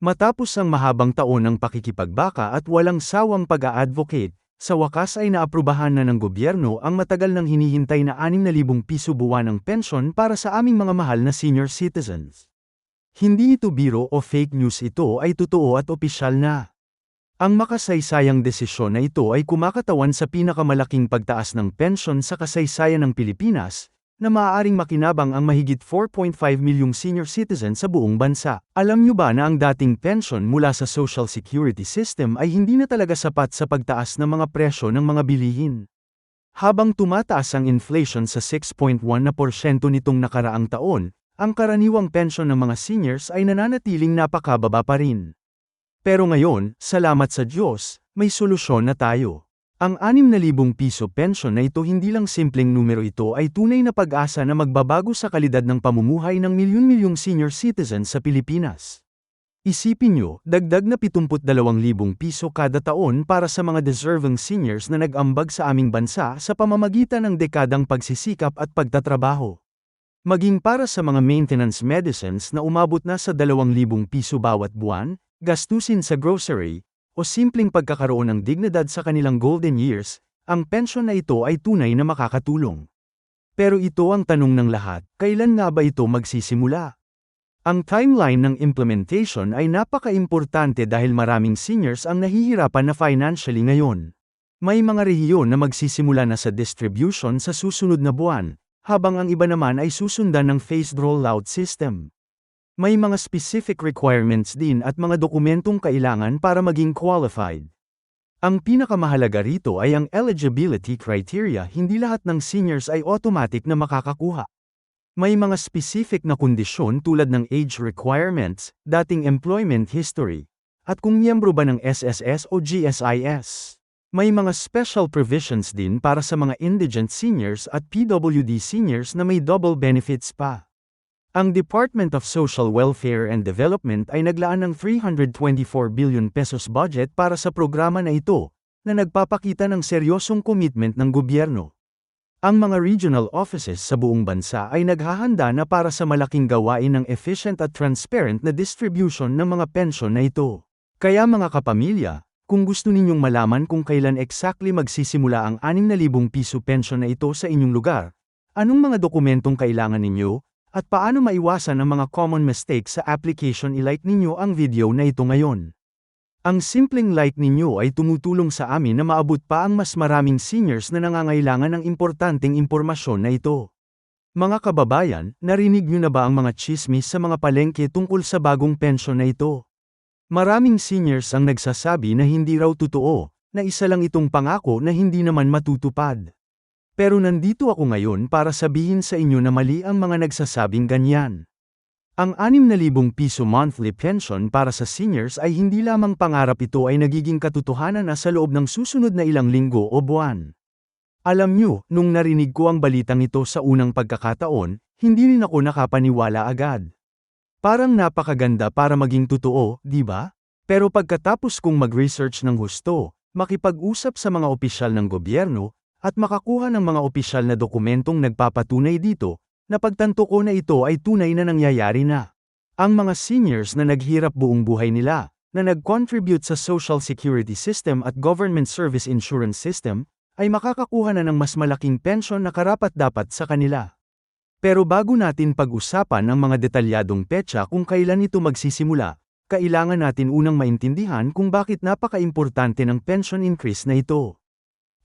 Matapos ang mahabang taon ng pakikipagbaka at walang sawang pag-a-advocate, sa wakas ay naaprubahan na ng gobyerno ang matagal nang hinihintay na 6,000 piso buwan ng pensyon para sa aming mga mahal na senior citizens. Hindi ito biro o fake news ito ay totoo at opisyal na. Ang makasaysayang desisyon na ito ay kumakatawan sa pinakamalaking pagtaas ng pensyon sa kasaysayan ng Pilipinas, na maaaring makinabang ang mahigit 4.5 milyong senior citizen sa buong bansa. Alam nyo ba na ang dating pension mula sa Social Security System ay hindi na talaga sapat sa pagtaas ng mga presyo ng mga bilihin? Habang tumataas ang inflation sa 6.1% nitong nakaraang taon, ang karaniwang pensyon ng mga seniors ay nananatiling napakababa pa rin. Pero ngayon, salamat sa Diyos, may solusyon na tayo. Ang 6,000 piso pension na ito hindi lang simpleng numero ito ay tunay na pag-asa na magbabago sa kalidad ng pamumuhay ng milyon-milyong senior citizens sa Pilipinas. Isipin nyo, dagdag na 72,000 piso kada taon para sa mga deserving seniors na nag-ambag sa aming bansa sa pamamagitan ng dekadang pagsisikap at pagtatrabaho. Maging para sa mga maintenance medicines na umabot na sa 2,000 piso bawat buwan, gastusin sa grocery, o simpleng pagkakaroon ng dignidad sa kanilang golden years, ang pensyon na ito ay tunay na makakatulong. Pero ito ang tanong ng lahat, kailan nga ba ito magsisimula? Ang timeline ng implementation ay napaka-importante dahil maraming seniors ang nahihirapan na financially ngayon. May mga rehiyon na magsisimula na sa distribution sa susunod na buwan, habang ang iba naman ay susundan ng phased rollout system. May mga specific requirements din at mga dokumentong kailangan para maging qualified. Ang pinakamahalaga rito ay ang eligibility criteria hindi lahat ng seniors ay automatic na makakakuha. May mga specific na kondisyon tulad ng age requirements, dating employment history, at kung miyembro ba ng SSS o GSIS. May mga special provisions din para sa mga indigent seniors at PWD seniors na may double benefits pa. Ang Department of Social Welfare and Development ay naglaan ng 324 billion pesos budget para sa programa na ito, na nagpapakita ng seryosong commitment ng gobyerno. Ang mga regional offices sa buong bansa ay naghahanda na para sa malaking gawain ng efficient at transparent na distribution ng mga pensyon na ito. Kaya mga kapamilya, kung gusto ninyong malaman kung kailan exactly magsisimula ang 6,000 piso pension na ito sa inyong lugar, anong mga dokumentong kailangan ninyo, at paano maiwasan ang mga common mistakes sa application i-like ninyo ang video na ito ngayon. Ang simpleng like ninyo ay tumutulong sa amin na maabot pa ang mas maraming seniors na nangangailangan ng importanteng impormasyon na ito. Mga kababayan, narinig niyo na ba ang mga chismis sa mga palengke tungkol sa bagong pensyon na ito? Maraming seniors ang nagsasabi na hindi raw totoo, na isa lang itong pangako na hindi naman matutupad. Pero nandito ako ngayon para sabihin sa inyo na mali ang mga nagsasabing ganyan. Ang 6,000 piso monthly pension para sa seniors ay hindi lamang pangarap ito ay nagiging katotohanan na sa loob ng susunod na ilang linggo o buwan. Alam nyo, nung narinig ko ang balitang ito sa unang pagkakataon, hindi rin ako nakapaniwala agad. Parang napakaganda para maging totoo, di ba? Pero pagkatapos kong mag-research ng husto, makipag-usap sa mga opisyal ng gobyerno, at makakuha ng mga opisyal na dokumentong nagpapatunay dito, na pagtanto ko na ito ay tunay na nangyayari na. Ang mga seniors na naghirap buong buhay nila, na nag-contribute sa Social Security System at Government Service Insurance System, ay makakakuha na ng mas malaking pensyon na karapat-dapat sa kanila. Pero bago natin pag-usapan ang mga detalyadong petsa kung kailan ito magsisimula, kailangan natin unang maintindihan kung bakit napaka-importante ng pension increase na ito.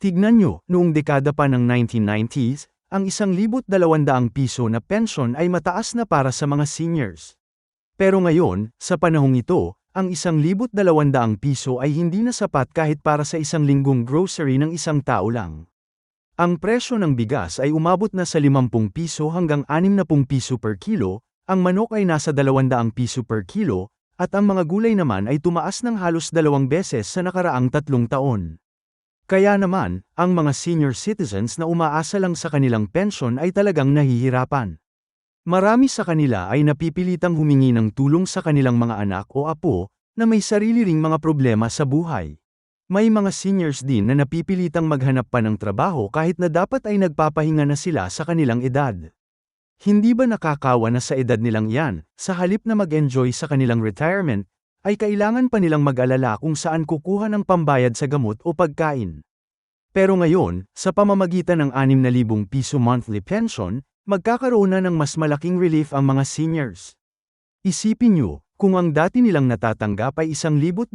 Tignan nyo, noong dekada pa ng 1990s, ang 1,200 piso na pension ay mataas na para sa mga seniors. Pero ngayon, sa panahong ito, ang 1,200 piso ay hindi na sapat kahit para sa isang linggong grocery ng isang tao lang. Ang presyo ng bigas ay umabot na sa 50 piso hanggang 60 piso per kilo, ang manok ay nasa 200 piso per kilo, at ang mga gulay naman ay tumaas ng halos dalawang beses sa nakaraang tatlong taon. Kaya naman, ang mga senior citizens na umaasa lang sa kanilang pensyon ay talagang nahihirapan. Marami sa kanila ay napipilitang humingi ng tulong sa kanilang mga anak o apo, na may sarili ring mga problema sa buhay. May mga seniors din na napipilitang maghanap pa ng trabaho kahit na dapat ay nagpapahinga na sila sa kanilang edad. Hindi ba nakakawa na sa edad nilang yan, sa halip na mag-enjoy sa kanilang retirement, ay kailangan pa nilang mag-alala kung saan kukuha ng pambayad sa gamot o pagkain. Pero ngayon, sa pamamagitan ng 6,000 piso monthly pension, magkakaroon na ng mas malaking relief ang mga seniors. Isipin nyo, kung ang dati nilang natatanggap ay 1,200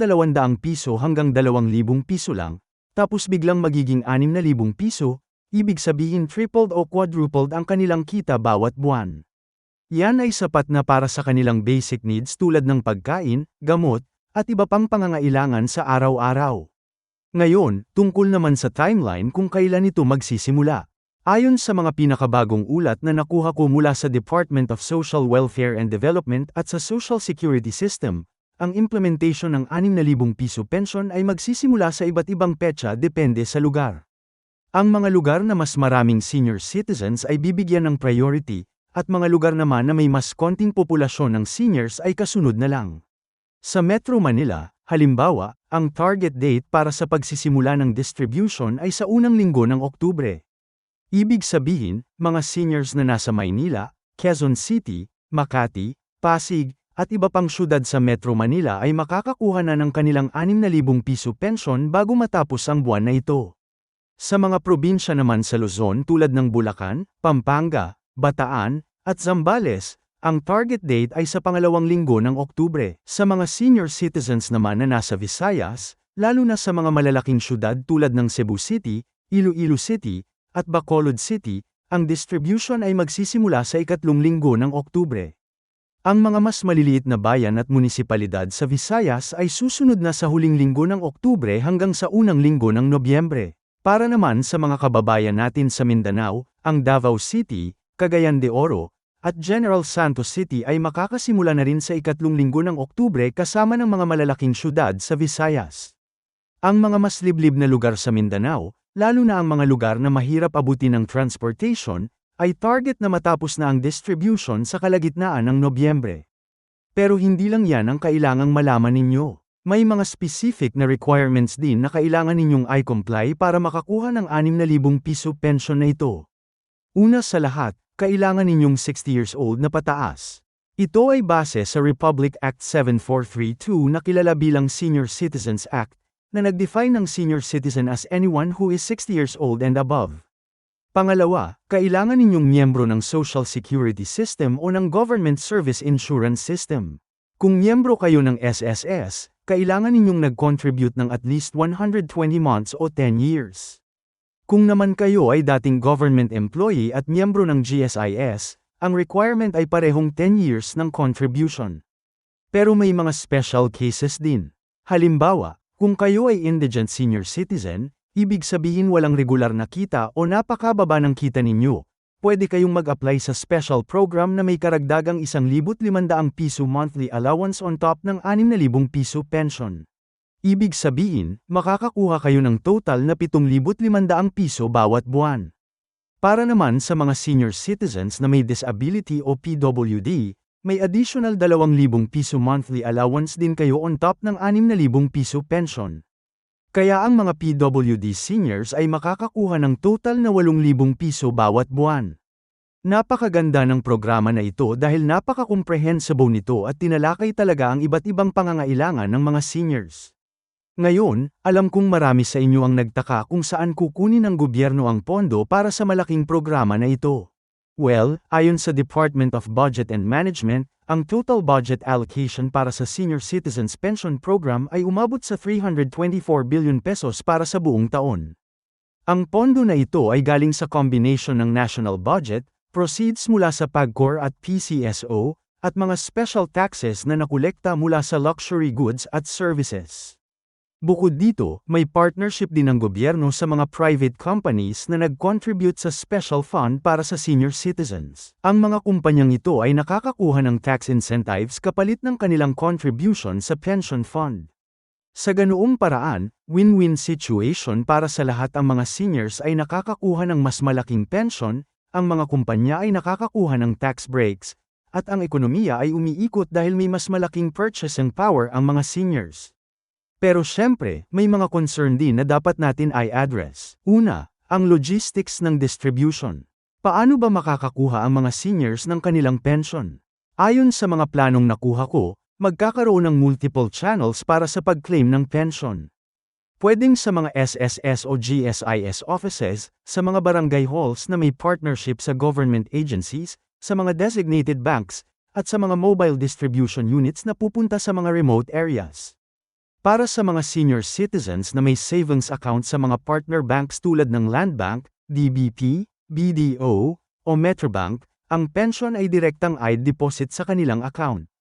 piso hanggang 2,000 piso lang, tapos biglang magiging 6,000 piso, ibig sabihin tripled o quadrupled ang kanilang kita bawat buwan. Yan ay sapat na para sa kanilang basic needs tulad ng pagkain, gamot, at iba pang pangangailangan sa araw-araw. Ngayon, tungkol naman sa timeline kung kailan ito magsisimula. Ayon sa mga pinakabagong ulat na nakuha ko mula sa Department of Social Welfare and Development at sa Social Security System, ang implementation ng 6,000 piso pension ay magsisimula sa iba't ibang petsa depende sa lugar. Ang mga lugar na mas maraming senior citizens ay bibigyan ng priority, at mga lugar naman na may mas konting populasyon ng seniors ay kasunod na lang. Sa Metro Manila, halimbawa, ang target date para sa pagsisimula ng distribution ay sa unang linggo ng Oktubre. Ibig sabihin, mga seniors na nasa Maynila, Quezon City, Makati, Pasig, at iba pang syudad sa Metro Manila ay makakakuha na ng kanilang 6,000 piso pension bago matapos ang buwan na ito. Sa mga probinsya naman sa Luzon tulad ng Bulacan, Pampanga, Bataan, at Zambales, ang target date ay sa pangalawang linggo ng Oktubre. Sa mga senior citizens naman na nasa Visayas, lalo na sa mga malalaking syudad tulad ng Cebu City, Iloilo City, at Bacolod City, ang distribution ay magsisimula sa ikatlong linggo ng Oktubre. Ang mga mas maliliit na bayan at munisipalidad sa Visayas ay susunod na sa huling linggo ng Oktubre hanggang sa unang linggo ng Nobyembre. Para naman sa mga kababayan natin sa Mindanao, ang Davao City, Cagayan de Oro, at General Santos City ay makakasimula na rin sa ikatlong linggo ng Oktubre kasama ng mga malalaking syudad sa Visayas. Ang mga mas liblib na lugar sa Mindanao, lalo na ang mga lugar na mahirap abutin ng transportation, ay target na matapos na ang distribution sa kalagitnaan ng Nobyembre. Pero hindi lang yan ang kailangang malaman ninyo. May mga specific na requirements din na kailangan ninyong i-comply para makakuha ng 6,000 piso pension na ito. Una sa lahat, kailangan ninyong 60 years old na pataas. Ito ay base sa Republic Act 7432 na kilala bilang Senior Citizens Act, na nag-define ng senior citizen as anyone who is 60 years old and above. Pangalawa, kailangan ninyong miyembro ng Social Security System o ng Government Service Insurance System. Kung miyembro kayo ng SSS, kailangan ninyong nag-contribute ng at least 120 months o 10 years. Kung naman kayo ay dating government employee at miyembro ng GSIS, ang requirement ay parehong 10 years ng contribution. Pero may mga special cases din. Halimbawa, kung kayo ay indigent senior citizen, ibig sabihin walang regular na kita o napakababa ng kita ninyo, pwede kayong mag-apply sa special program na may karagdagang 1,500 piso monthly allowance on top ng 6,000 piso pension. Ibig sabihin, makakakuha kayo ng total na 7,500 piso bawat buwan. Para naman sa mga senior citizens na may disability o PWD, may additional 2,000 piso monthly allowance din kayo on top ng 6,000 piso pension. Kaya ang mga PWD seniors ay makakakuha ng total na 8,000 piso bawat buwan. Napakaganda ng programa na ito dahil napaka-comprehensible nito at tinalakay talaga ang iba't ibang pangangailangan ng mga seniors. Ngayon, alam kong marami sa inyo ang nagtaka kung saan kukunin ng gobyerno ang pondo para sa malaking programa na ito. Well, ayon sa Department of Budget and Management, ang total budget allocation para sa Senior Citizens Pension Program ay umabot sa 324 billion pesos para sa buong taon. Ang pondo na ito ay galing sa combination ng national budget, proceeds mula sa PAGCOR at PCSO, at mga special taxes na nakolekta mula sa luxury goods at services. Bukod dito, may partnership din ng gobyerno sa mga private companies na nag-contribute sa special fund para sa senior citizens. Ang mga kumpanyang ito ay nakakakuha ng tax incentives kapalit ng kanilang contribution sa pension fund. Sa ganoong paraan, win-win situation para sa lahat ang mga seniors ay nakakakuha ng mas malaking pension, ang mga kumpanya ay nakakakuha ng tax breaks, at ang ekonomiya ay umiikot dahil may mas malaking purchasing power ang mga seniors. Pero syempre, may mga concern din na dapat natin ay address. Una, ang logistics ng distribution. Paano ba makakakuha ang mga seniors ng kanilang pension? Ayon sa mga planong nakuha ko, magkakaroon ng multiple channels para sa pag-claim ng pension. Pwedeng sa mga SSS o GSIS offices, sa mga barangay halls na may partnership sa government agencies, sa mga designated banks, at sa mga mobile distribution units na pupunta sa mga remote areas. Para sa mga senior citizens na may savings account sa mga partner banks tulad ng Land Bank, DBP, BDO, o Metrobank, ang pension ay direktang i-deposit sa kanilang account.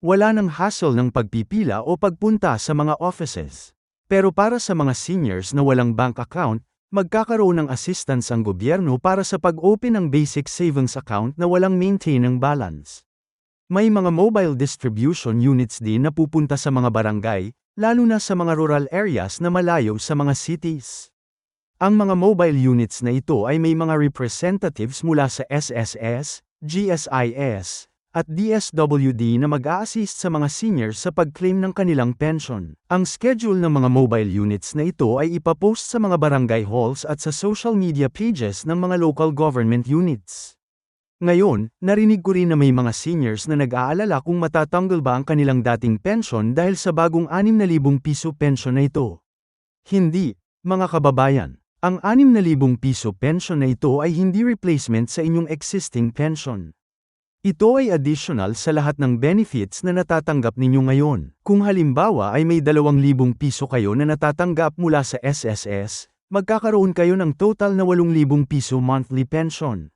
Wala nang hassle ng pagpipila o pagpunta sa mga offices. Pero para sa mga seniors na walang bank account, magkakaroon ng assistance ang gobyerno para sa pag-open ng basic savings account na walang maintain ng balance. May mga mobile distribution units din na pupunta sa mga barangay, lalo na sa mga rural areas na malayo sa mga cities. Ang mga mobile units na ito ay may mga representatives mula sa SSS, GSIS, at DSWD na mag-a-assist sa mga seniors sa pag-claim ng kanilang pension. Ang schedule ng mga mobile units na ito ay ipapost sa mga barangay halls at sa social media pages ng mga local government units. Ngayon, narinig ko rin na may mga seniors na nag-aalala kung matatanggal ba ang kanilang dating pension dahil sa bagong 6,000 piso pension na ito. Hindi, mga kababayan. Ang 6,000 piso pension na ito ay hindi replacement sa inyong existing pension. Ito ay additional sa lahat ng benefits na natatanggap ninyo ngayon. Kung halimbawa ay may 2,000 piso kayo na natatanggap mula sa SSS, magkakaroon kayo ng total na 8,000 piso monthly pension.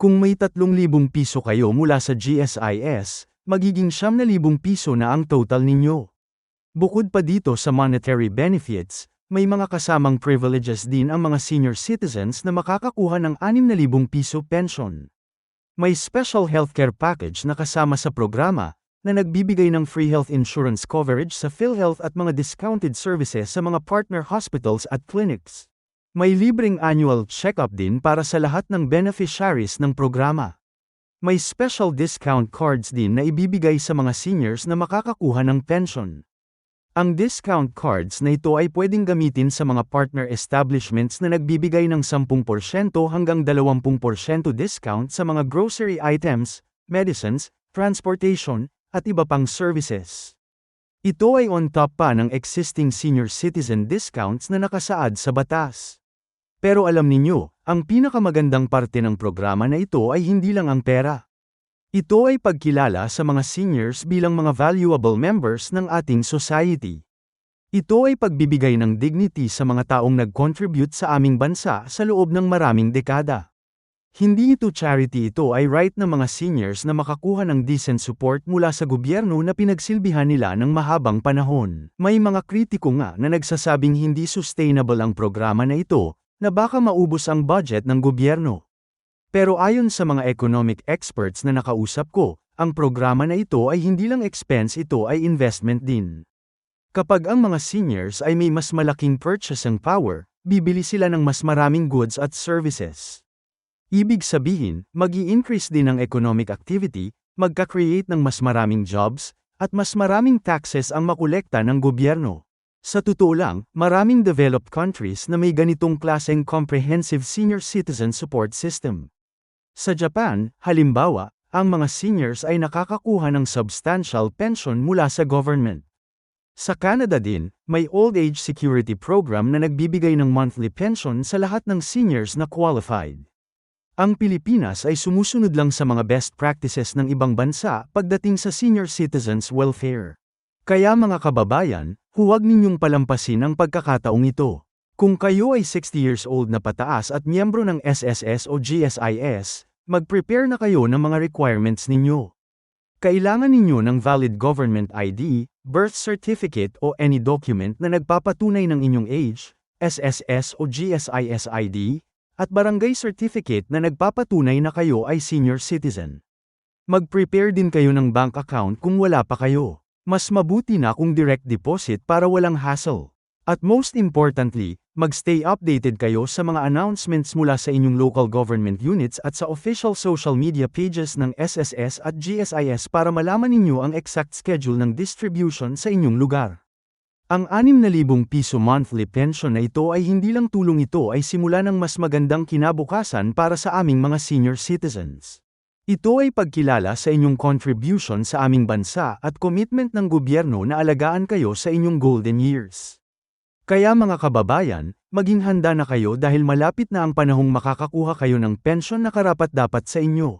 Kung may 3,000 piso kayo mula sa GSIS, magiging 9,000 piso na ang total ninyo. Bukod pa dito sa monetary benefits, may mga kasamang privileges din ang mga senior citizens na makakakuha ng 6,000 piso pension. May special healthcare package na kasama sa programa, na nagbibigay ng free health insurance coverage sa PhilHealth at mga discounted services sa mga partner hospitals at clinics. May libreng annual check-up din para sa lahat ng beneficiaries ng programa. May special discount cards din na ibibigay sa mga seniors na makakakuha ng pension. Ang discount cards na ito ay pwedeng gamitin sa mga partner establishments na nagbibigay ng 10% hanggang 20% discount sa mga grocery items, medicines, transportation, at iba pang services. Ito ay on top pa ng existing senior citizen discounts na nakasaad sa batas. Pero alam ninyo, ang pinakamagandang parte ng programa na ito ay hindi lang ang pera. Ito ay pagkilala sa mga seniors bilang mga valuable members ng ating society. Ito ay pagbibigay ng dignity sa mga taong nag-contribute sa aming bansa sa loob ng maraming dekada. Hindi ito charity ito ay right ng mga seniors na makakuha ng decent support mula sa gobyerno na pinagsilbihan nila ng mahabang panahon. May mga kritiko nga na nagsasabing hindi sustainable ang programa na ito, na baka maubos ang budget ng gobyerno. Pero ayon sa mga economic experts na nakausap ko, ang programa na ito ay hindi lang expense ito ay investment din. Kapag ang mga seniors ay may mas malaking purchasing power, bibili sila ng mas maraming goods at services. Ibig sabihin, mag increase din ang economic activity, magka-create ng mas maraming jobs, at mas maraming taxes ang makolekta ng gobyerno. Sa totoo lang, maraming developed countries na may ganitong klaseng comprehensive senior citizen support system. Sa Japan, halimbawa, ang mga seniors ay nakakakuha ng substantial pension mula sa government. Sa Canada din, may old age security program na nagbibigay ng monthly pension sa lahat ng seniors na qualified. Ang Pilipinas ay sumusunod lang sa mga best practices ng ibang bansa pagdating sa senior citizens welfare. Kaya mga kababayan, huwag ninyong palampasin ang pagkakataong ito. Kung kayo ay 60 years old na pataas at miyembro ng SSS o GSIS, mag-prepare na kayo ng mga requirements ninyo. Kailangan ninyo ng valid government ID, birth certificate o any document na nagpapatunay ng inyong age, SSS o GSIS ID, at barangay certificate na nagpapatunay na kayo ay senior citizen. Mag-prepare din kayo ng bank account kung wala pa kayo. Mas mabuti na kung direct deposit para walang hassle. At most importantly, mag-stay updated kayo sa mga announcements mula sa inyong local government units at sa official social media pages ng SSS at GSIS para malaman ninyo ang exact schedule ng distribution sa inyong lugar. Ang 6,000 piso monthly pension na ito ay hindi lang tulong ito ay simula ng mas magandang kinabukasan para sa aming mga senior citizens. Ito ay pagkilala sa inyong contribution sa aming bansa at commitment ng gobyerno na alagaan kayo sa inyong golden years. Kaya mga kababayan, maging handa na kayo dahil malapit na ang panahong makakakuha kayo ng pensyon na karapat-dapat sa inyo.